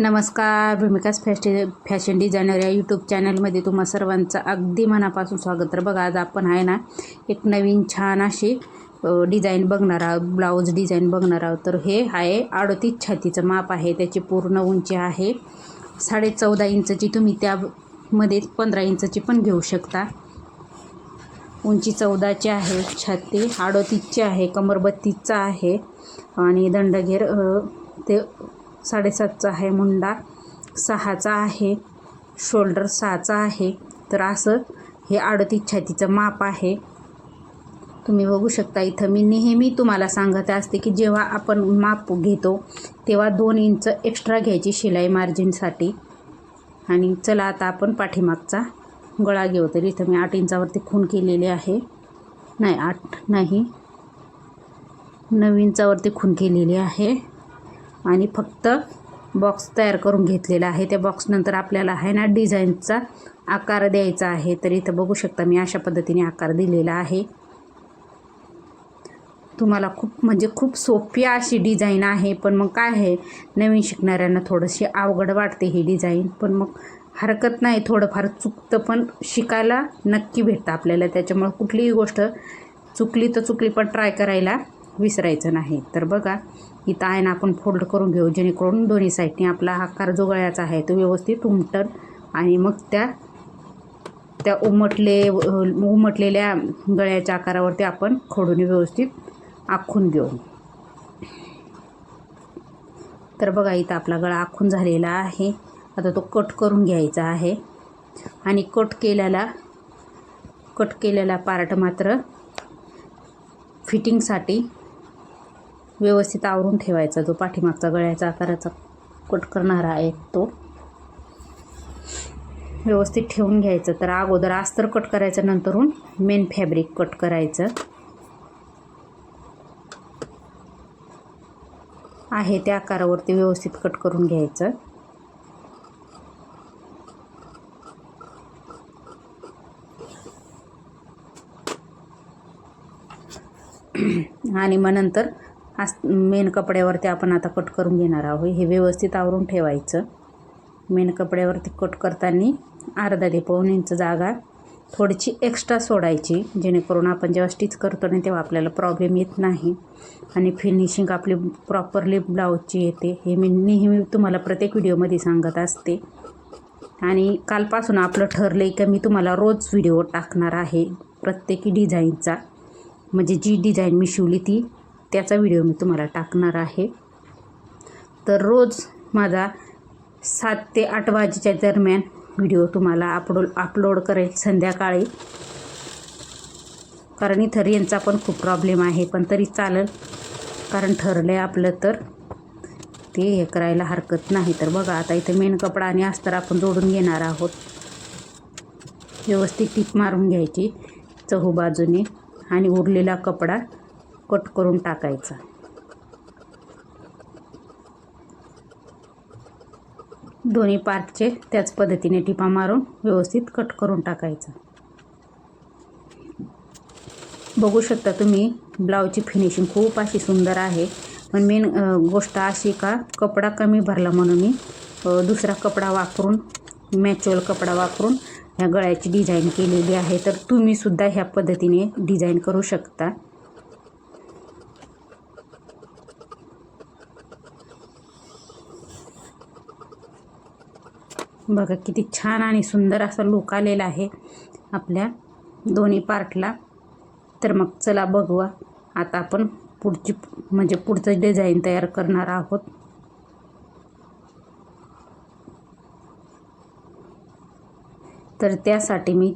नमस्कार भूमिकास fashion fashion designer या यूट्यूब चॅनलमध्ये तुम्हा सर्वांचं अगदी मनापासून स्वागत. तर बघा आज आपण आहे ना एक नवीन छान अशी डिझाईन बघणार आहोत ब्लाऊज डिझाईन बघणार आहोत. तर हे आहे अडतीस छातीचं माप आहे त्याची पूर्ण उंची आहे. साडे चौदा इंचची तुम्ही त्यामध्ये पंधरा इंचची पण घेऊ शकता. उंची चौदाची आहे छाती अडतीसची आहे कमर बत्तीसचा आहे आणि दंडघेर ते साडेसातचा आहे मुंडा सहाचा आहे शोल्डर सहाचा आहे. तर असं हे अडतीस छातीचं माप आहे. तुम्ही बघू शकता इथं मी नेहमी तुम्हाला सांगत असते की जेव्हा आपण माप घेतो तेव्हा दोन इंच एक्स्ट्रा घ्यायची शिलाई मार्जिनसाठी आणि चला आता आपण पाठीमागचा गळा घेऊ. तर इथं मी आठ इंचावरती खून केलेली आहे. नाही आठ नाही. नऊ इंचावरती खून केलेली आहे. आणि फक्त बॉक्स तयार करून घेतलेला आहे. त्या बॉक्सनंतर आपल्याला आहे ना डिझाईनचा आकार द्यायचा आहे. तर इथं बघू शकता मी अशा पद्धतीने आकार दिलेला आहे. तुम्हाला खूप म्हणजे खूप सोपी अशी डिझाईन आहे. पण मग काय आहे? नवीन शिकणाऱ्यांना थोडीशी अवघड वाटते ही डिझाईन पण मग हरकत नाही. थोडंफार चुकतं पण शिकायला नक्की भेटतं आपल्याला. त्याच्यामुळं कुठलीही गोष्ट चुकली तर चुकली पण ट्राय करायला विसरायचं नाही. तर बघा इथं आहे ना आपण फोल्ड करून घेऊ. जेणेकरून दोन्ही साईडने आपला आकार जो गळ्याचा आहे. तो व्यवस्थित उमटल आणि मग त्या त्या उमटले उमटलेल्या गळ्याच्या आकारावरती आपण खोडून व्यवस्थित आखून घेऊ. तर बघा इथं आपला गळा आखून झालेला आहे. आता तो कट करून घ्यायचा आहे. आणि कट केलेला कट केलेला पार्ट मात्र फिटिंगसाठी व्यवस्थित आवरून ठेवायचा जो पाठीमागचा गळ्याचा आकाराचा कट करणारा आहे तो. व्यवस्थित ठेवून घ्यायचं. तर अगोदर अस्तर कट करायचं नंतरून मेन फॅब्रिक कट करायचं. आहे त्या आकारावरती व्यवस्थित कट करून घ्यायचं. आणि मग नंतर अस मेन कपड्यावरती आपण आता कट करून घेणार आहोत. हे व्यवस्थित आवरून ठेवायचं. मेन कपड्यावरती कट करताना अर्धा ते पाऊन इंच जागा थोडीशी एक्स्ट्रा सोडायची जेणेकरून आपण जेव्हा स्टिच करतो ना तेव्हा आपल्याला प्रॉब्लेम येत नाही. आणि फिनिशिंग आपली प्रॉपरली ब्लाऊजची येते. हे मी नेहमी तुम्हाला प्रत्येक व्हिडिओमध्ये सांगत असते. आणि कालपासून आपलं ठरलं आहे की मी तुम्हाला रोज व्हिडिओ टाकणार आहे प्रत्येकी डिझाईनचा म्हणजे जी डिझाईन मी शिवली ती त्याचा व्हिडिओ मी तुम्हाला टाकणार आहे. तर रोज माझा सात ते आठ वाजेच्या दरम्यान व्हिडिओ तुम्हाला अपलोड अपलोड करेल संध्याकाळी. कारण इथं रेंजचा पण खूप प्रॉब्लेम आहे पण तरी चालेल. कारण ठरलं आहे आपलं तर. ते हे करायला हरकत नाही. तर बघा आता इथं मेन कपडा आणि अस्तर आपण जोडून घेणार आहोत. व्यवस्थित टीप मारून घ्यायची चहू बाजूने आणि उरलेला कपडा. कट करून टाकायचा. दोन्ही पार्टचे त्याच पद्धतीने टिपा मारून व्यवस्थित कट करून टाकायचं. बघू शकता तुम्ही ब्लाऊजची फिनिशिंग खूप अशी सुंदर आहे. पण मेन गोष्ट अशी का कपडा कमी भरला म्हणून मी दुसरा कपडा वापरून मॅच्युअल कपडा वापरून ह्या गळ्याची डिझाईन केलेली आहे. तर तुम्हीसुद्धा ह्या पद्धतीने डिझाईन करू शकता. बघा किती छान आणि सुंदर असा लुक आलेला आहे आपल्या दोन्ही पार्टला. तर मग चला बघवा आता आपण पुढची म्हणजे पुढचं डिझाईन तयार करणार आहोत. तर त्यासाठी मी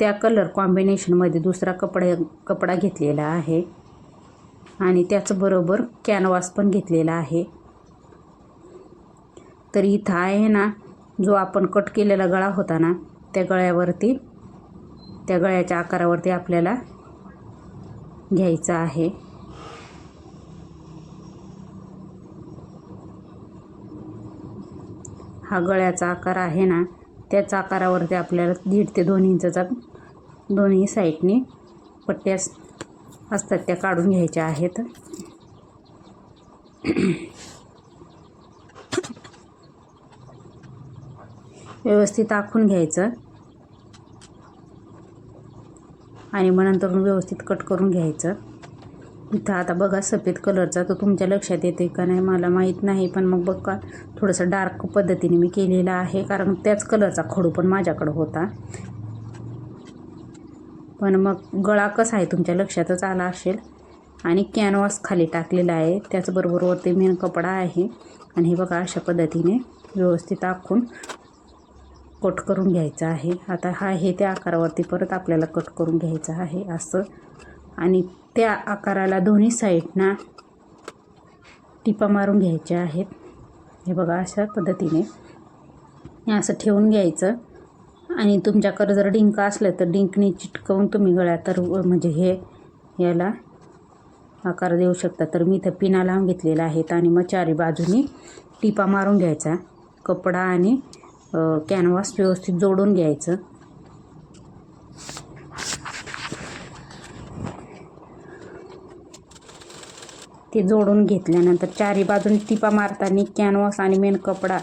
त्या कलर कॉम्बिनेशनमध्ये दुसरा कपडा कपडा घेतलेला आहे. आणि त्याचबरोबर कॅनवास पण घेतलेला आहे. तर इथं आहे ना जो आपण कट केलेला गळा होता ना त्या गळ्यावरती त्या गळ्याच्या आकारावरती आपल्याला घ्यायचा आहे. हा गळ्याचा आकार आहे ना त्याच आकारावरती आपल्याला दीड ते दोन इंचाचा दोन्ही साईडने पट्ट्या असतात त्या काढून घ्यायच्या आहेत. व्यवस्थित आखून घ्यायचं. आणि मग नंतर व्यवस्थित कट करून घ्यायचं. इथं आता बघा सफेद कलरचा तो तुमच्या लक्षात येते का नाही मला माहीत नाही पण मग बघा थोडंसं डार्क पद्धतीने मी केलेलं आहे कारण त्याच कलरचा खडू पण माझ्याकडं होता. पण मग गळा कसा आहे तुमच्या लक्षातच आला असेल. आणि कॅनव्हास खाली टाकलेला आहे त्याचबरोबर वरती मेन कपडा आहे. आणि हे बघा अशा पद्धतीने व्यवस्थित आखून कट करून घ्यायचं आहे. आता हा हे त्या आकारावरती परत आपल्याला कट करून घ्यायचं आहे असं. आणि त्या आकाराला दोन्ही साईडना टिपा मारून घ्यायच्या आहेत. हे बघा अशा पद्धतीने. हे असं ठेवून घ्यायचं. आणि तुमच्याकडं जर डिंक असलं तर डिंकने चिटकवून तुम्ही गळ्यात तर म्हणजे हे याला आकार देऊ शकता. तर मी इथं पिना लावून घेतलेला आहेत आणि मग चारी बाजूनी टिपा मारून घ्यायचा. कपडा आणि कॅनव्हास व्यवस्थित जोडून घ्यायचं. ते जोडून घेतल्यानंतर चारी बाजूने टिपा मारताना कॅनव्हास आणि मेन कपडा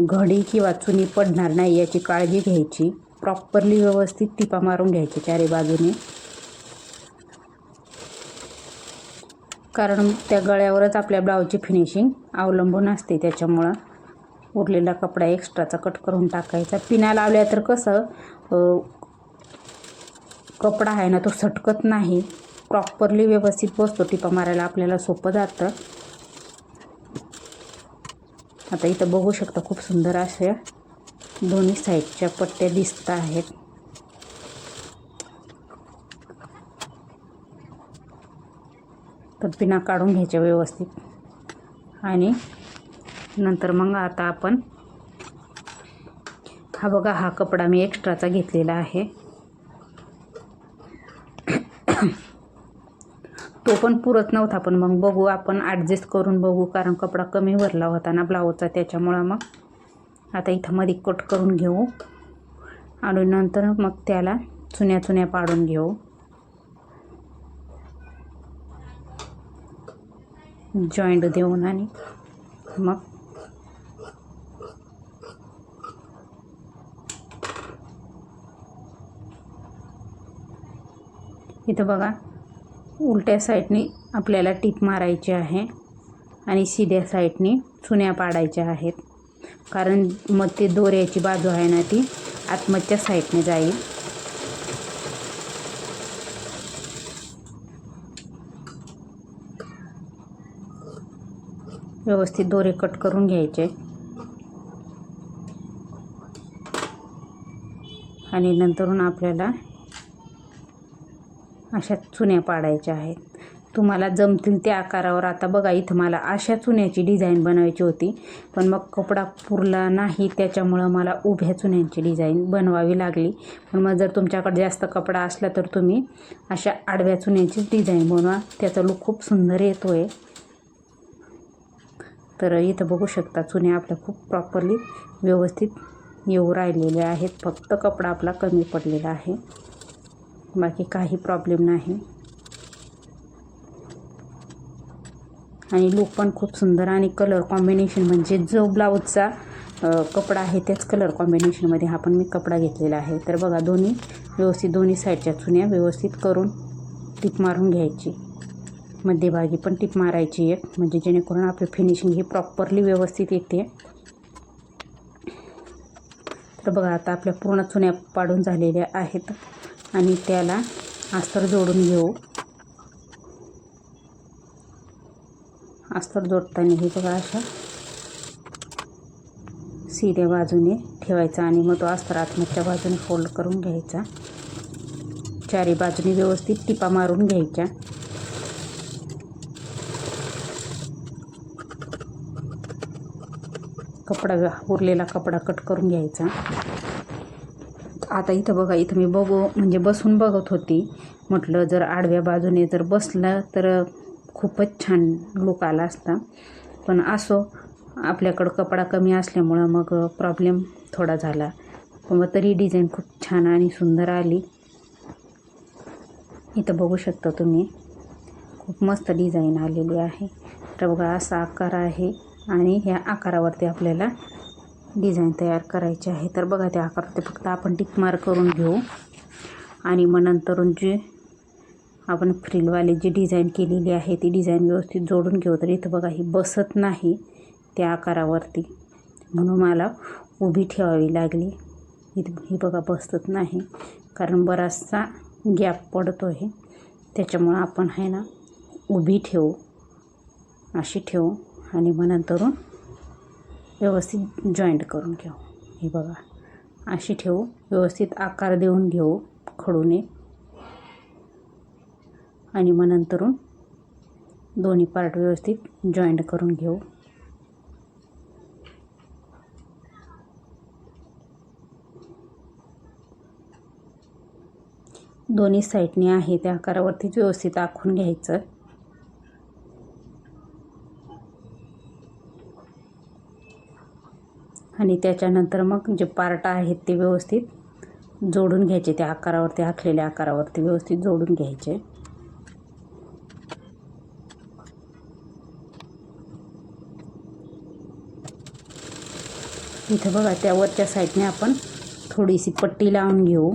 घडी किंवा चुनी पडणार नाही याची काळजी घ्यायची. प्रॉपरली व्यवस्थित टिपा मारून घ्यायची चारी बाजूने. कारण त्या गळ्यावरच आपल्या ब्लाऊजची फिनिशिंग अवलंबून असते त्याच्यामुळं. उरलेला कपडा एक्स्ट्राचा कट करून टाकायचा. पिना लावल्या तर कसं कपडा आहे ना तो सटकत नाही. प्रॉपरली व्यवस्थित बसतो. टिपा मारायला आपल्याला सोपं जातं. आता इथं बघू शकता खूप सुंदर अशा दोन्ही साईडच्या पट्ट्या दिसत आहेत. तर पिना काढून घ्यायच्या व्यवस्थित. आणि नंतर मग आता आपण हा बघा हा कपडा मी एक्स्ट्राचा घेतलेला आहे. तो पण पुरत नव्हता पण मग बघू आपण ॲडजस्ट करून बघू कारण कपडा कमी भरला होता ना ब्लाऊजचा त्याच्यामुळं मग आता इथं मध्ये कट करून घेऊ. आणि नंतर मग त्याला चुन्या चुन्या पाडून घेऊ. जॉईंट देऊन आणि मग इथं बघा उलट्या साईडने आपल्याला टीप मारायची आहे आणि सिध्या साईडने चुन्या पाडायच्या आहेत. कारण मग ते दोऱ्याची बाजू आहे ना ती आतमधच्या साईडने जाईल. व्यवस्थित दोरे कट करून घ्यायचे. आणि नंतरून आपल्याला अशा चुन्या पाडायच्या आहेत. तुम्हाला जमतील त्या आकारावर. आता बघा इथं मला अशा चुन्याची डिझाईन बनवायची होती. पण मग कपडा पुरला नाही त्याच्यामुळं मला उभ्या चुन्यांची डिझाईन बनवावी लागली. पण मग जर तुमच्याकडे जास्त कपडा असला तर तुम्ही अशा आडव्या चुन्यांचीच डिझाईन बनवा. त्याचा लुक खूप सुंदर येतो आहे तर इथं बघू शकता चुन्या आपल्या खूप प्रॉपरली व्यवस्थित येऊ राहिलेल्या आहेत. फक्त कपडा आपला कमी पडलेला आहे. बाकी काही प्रॉब्लेम नाही. आणि लुक पण खूप सुंदर आणि कलर कॉम्बिनेशन म्हणजे जो ब्लाऊजचा कपडा आहे त्याच कलर कॉम्बिनेशनमध्ये हा पण मी कपडा घेतलेला आहे. तर बघा दोन्ही व्यवस्थित दोन्ही साईडच्या चुन्या व्यवस्थित करून टिप मारून घ्यायची. मध्यभागी पण टिप मारायची एक म्हणजे जेणेकरून आपली फिनिशिंग ही प्रॉपरली व्यवस्थित येते. तर बघा आता आपल्या पूर्ण चुन्या पाडून झालेल्या आहेत. आणि त्याला अस्तर जोडून घेऊ. अस्तर जोडताना हे बघा अशा सिध्या बाजूने ठेवायचा आणि मग तो अस्तर आतमधच्या बाजूने फोल्ड करून घ्यायचा. चारी बाजूने व्यवस्थित टिपा मारून घ्यायच्या. कपडा उरलेला कपडा कट करून घ्यायचा. आता इथं बघा इथं मी बघू म्हणजे बसून बघत होती. म्हटलं जर आडव्या बाजूने जर बसलं तर खूपच छान लुक आला असता. पण असो आपल्याकडं कपडा कमी असल्यामुळं मग प्रॉब्लेम थोडा झाला. मग तरी डिझाईन खूप छान आणि सुंदर आली. इथं बघू शकता तुम्ही खूप मस्त डिझाईन आलेली आहे. तर बघा असा आकार आहे आणि ह्या आकारावरती आपल्याला डिझाईन तयार करायची आहे. तर बघा त्या आकाराचे फक्त आपण टिक करून घेऊ. आणि मग नंतरून जे आपण फ्रिलवाली जी डिझाईन केलेली आहे ती डिझाईन व्यवस्थित जोडून घेऊ. तर इथं बघा ही बसत नाही त्या आकारावरती. म्हणून मला उभी ठेवावी लागली. इथं ही बघा बसत नाही. कारण बराचसा गॅप पडतो आहे त्याच्यामुळं आपण आहे ना उभी ठेवू. अशी ठेवू. आणि मग नंतरून व्यवस्थित जॉईंट करून घेऊ. हे बघा. अशी ठेवू. व्यवस्थित आकार देऊन घेऊ खडूने. आणि मग नंतरून दोन्ही पार्ट व्यवस्थित जॉईंट करून घेऊ. दोन्ही साईडने आहे त्या आकारावरतीच व्यवस्थित आखून घ्यायचं. आणि त्याच्यानंतर मग जे पार्ट आहेत ते व्यवस्थित जोडून घ्यायचे. त्या आकारावरती आखलेल्या आकारावरती व्यवस्थित जोडून घ्यायचे. इथं बघा त्या वरच्या साईडने आपण थोडीशी पट्टी लावून घेऊ.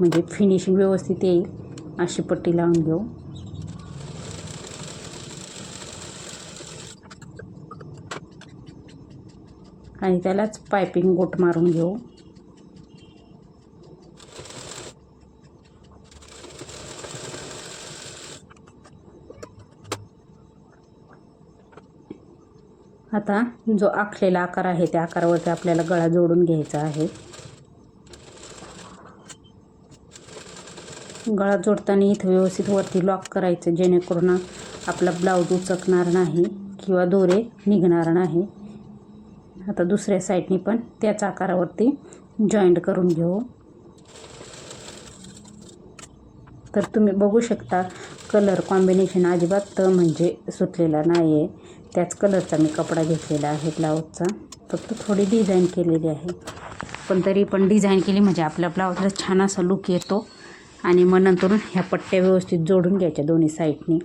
म्हणजे फिनिशिंग व्यवस्थित येईल अशी पट्टी लावून घेऊ. आणि त्यालाच पायपिंग गोट मारून घेऊ. आता जो आखलेला आकार आहे त्या आकारावरती आपल्याला गळा जोडून घ्यायचा आहे. गळा जोडताना इथं व्यवस्थित वरती लॉक करायचं जेणेकरून आपला ब्लाऊज उचकणार नाही किंवा दोरे निघणार नाही. आता दुसऱ्या साईडनी पण त्याच आकारावरती जॉईंट करून घेऊ. तर तुम्ही बघू शकता कलर कॉम्बिनेशन अजिबात म्हणजे सुटलेला नाही आहे त्याच कलरचा मी कपडा घेतलेला आहे ब्लाऊजचा फक्त थोडी डिझाईन केलेली आहे. पण तरी पण डिझाईन केली म्हणजे आपल्या ब्लाऊजला छान असा लुक येतो. आणि मग नंतरून ह्या पट्ट्या व्यवस्थित जोडून घ्यायच्या दोन्ही साईडनी.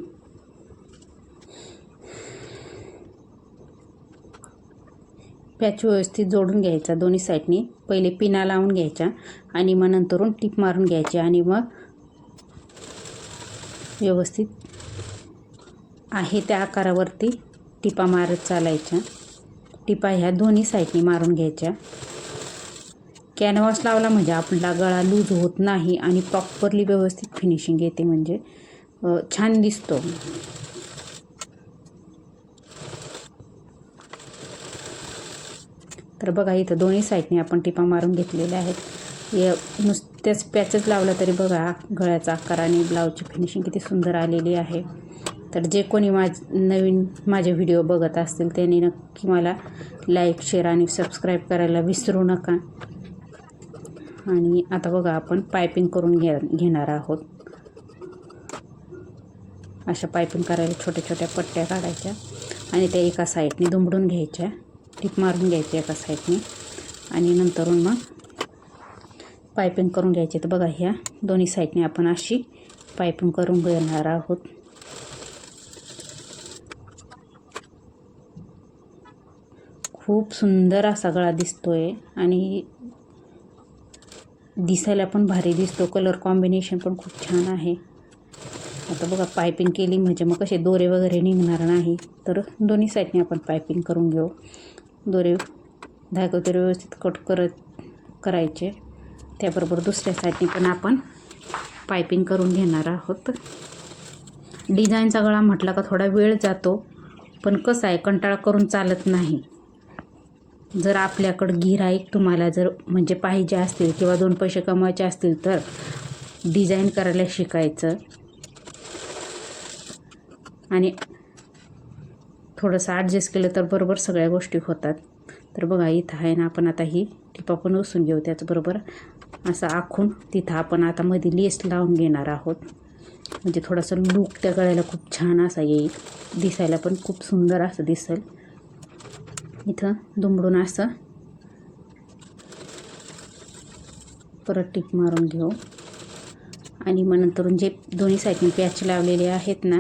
पॅच व्यवस्थित जोडून घ्यायचा दोन्ही साईडनी. पहिले पिना लावून घ्यायच्या आणि मग नंतरून टीप मारून घ्यायची आणि मग व्यवस्थित आहे त्या आकारावरती टिपा मारत चालायच्या. टिपा ह्या दोन्ही साईडनी मारून घ्यायच्या. कॅनव्हास लावला म्हणजे आपला गळा लूज होत नाही आणि प्रॉपरली व्यवस्थित फिनिशिंग येते म्हणजे छान दिसतो. तर बघा इथं दोन्ही साईडने आपण टिपा मारून घेतलेल्या आहेत. या नुसत्याच पॅचच लावला तरी बघा गळ्याचा आकार आणि ब्लाऊजची फिनिशिंग किती सुंदर आलेली आहे. तर जे कोणी माझ नवीन माझे व्हिडिओ बघत असतील त्यांनी नक्की मला लाईक शेअर आणि सबस्क्राईब करायला विसरू नका. आणि आता बघा आपण पायपिंग करून घे घेणार आहोत. अशा पायपिंग करायला छोट्या छोट्या पट्ट्या काढायच्या आणि त्या एका साईडने दुमडून घ्यायच्या. टिप मारून घ्यायची एका साईडने. आणि नंतरून मग पायपिंग करून घ्यायची तर बघा ह्या दोन्ही साईडने आपण अशी पायपिंग करून घेणार आहोत. खूप सुंदर असा गळा दिसतोय आणि दिसायला पण भारी दिसतो. कलर कॉम्बिनेशन पण खूप छान आहे. आता बघा पायपिंग केली म्हणजे मग कसे दोरे वगैरे निघणार नाही. तर दोन्ही साईडने आपण पायपिंग करून घेऊ. दोरे धागोदरे व्यवस्थित कट करत करायचे. त्याबरोबर दुसऱ्या साईडने पण आपण पायपिंग करून घेणार आहोत. डिझाईनचा गळा म्हटला का थोडा वेळ जातो पण कसं आहे कंटाळा करून चालत नाही. जर आपल्याकडं गिराईक तुम्हाला जर म्हणजे पाहिजे असतील किंवा दोन पैसे कमवायचे असतील तर डिझाईन करायला शिकायचं. आणि थोडंसं ॲडजस्ट केलं तर बरोबर सगळ्या गोष्टी होतात. तर बघा इथं आहे ना आपण आता ही टिपा पण उसून घेऊ त्याचबरोबर. असं आखून तिथं आपण आता मध्ये लेस लावून घेणार आहोत. म्हणजे थोडंसं लूक त्या गळ्याला खूप छान असा येईल. दिसायला पण खूप सुंदर असं दिसेल. इथं दुमडून असं. परत टिप मारून घेऊ. आणि मग नंतरून जे दोन्ही साईडने पॅच लावलेले आहेत ना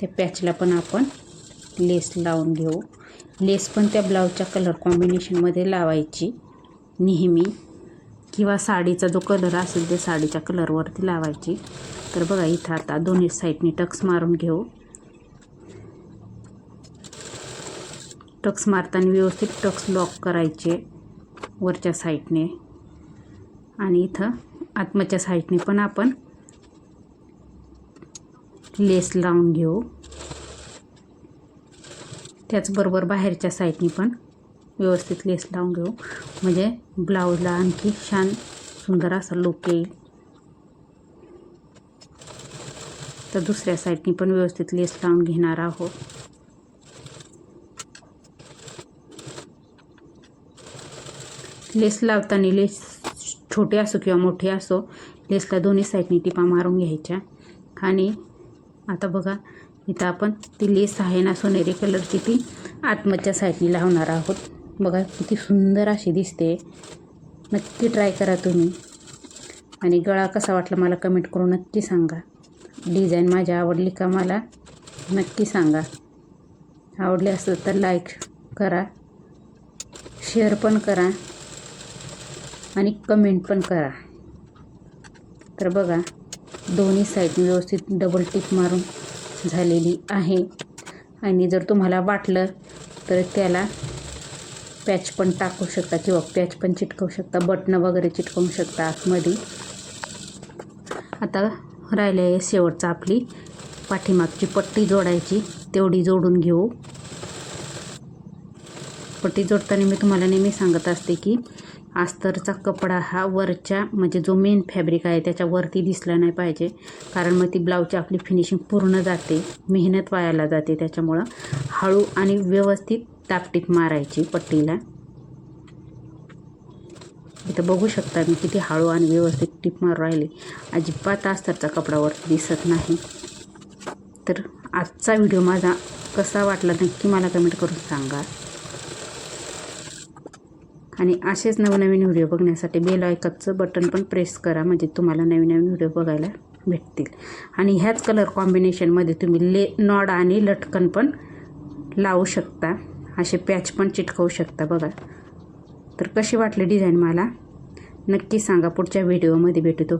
त्या पॅचला पण आपण लेस लावून घेऊ. लेस पण त्या ब्लाऊजच्या कलर कॉम्बिनेशनमध्ये लावायची. नेहमी. किंवा साडीचा जो कलर असेल ते साडीच्या कलरवरती लावायची. तर बघा इथं आता दोन्ही साईडनी टक्स मारून घेऊ. टक्स मारताना व्यवस्थित टक्स लॉक करायचे वरच्या साईडने आणि इथं आत्मच्या साईडने पण आपण लेस लावून घेऊ. त्याचबरोबर बाहेरच्या साईडनी पण व्यवस्थित लेस लावून घेऊ. म्हणजे ब्लाऊजला आणखी छान सुंदर असा लुक येईल. तर दुसऱ्या साईडनी पण व्यवस्थित लेस लावून घेणार आहोत. लेस लावताना लेस छोटे असो किंवा मोठे असो लेसला दोन्ही साईडनी टिपा मारून घ्यायच्या. आणि आता बघा इथं आपण ती लेस आहे ना सोनेरी कलरची ती आत्मच्या साईडनी लावणार आहोत. बघा किती सुंदर अशी दिसते. नक्की ट्राय करा तुम्ही. आणि गळा कसा वाटला मला कमेंट करून नक्की सांगा. डिझाईन माझी आवडली का मला? नक्की सांगा. आवडली असेल तर लाईक करा. शेअर पण करा. आणि कमेंट पण करा. तर बघा दोन्ही साईडने व्यवस्थित डबल टिक मारून झालेली आहे. आणि जर तुम्हाला वाटलं तर त्याला पॅच पण टाकू शकता किंवा पॅच पण चिटकवू शकता. बटणं वगैरे चिटकवू शकता आतमध्ये. आता राहिले आहे शेवटचा आपली पाठीमागची पट्टी जोडायची. तेवढी जोडून घेऊ. पट्टी जोडताना मी तुम्हाला नेहमी सांगत असते की अस्तरचा कपडा हा वरच्या म्हणजे जो मेन फॅब्रिक आहे त्याच्यावरती दिसला नाही पाहिजे. कारण मग ती ब्लाऊजची आपली फिनिशिंग पूर्ण जाते. मेहनत वायाला जाते त्याच्यामुळं. हळू आणि व्यवस्थित तापटीप मारायची पट्टीला. इथं बघू शकता मी किती हळू आणि व्यवस्थित टीप मारू राहिली. अजिबात अस्तरचा कपडावर दिसत नाही. तर आजचा व्हिडिओ माझा कसा वाटला नक्की मला कमेंट करून सांगा. आणि असेच नवनवीन व्हिडिओ बघण्यासाठी बेल आयकनचं बटन पण प्रेस करा म्हणजे तुम्हाला नवीन नवीन व्हिडिओ बघायला भेटतील. आणि ह्याच कलर कॉम्बिनेशनमध्ये तुम्ही ले नॉड आणि लटकन पण लावू शकता. असे पॅच पण चिटकवू शकता बघा. तर कशी वाटली डिझाईन मला? नक्की सांगा. पुढच्या व्हिडिओमध्ये भेटू. तो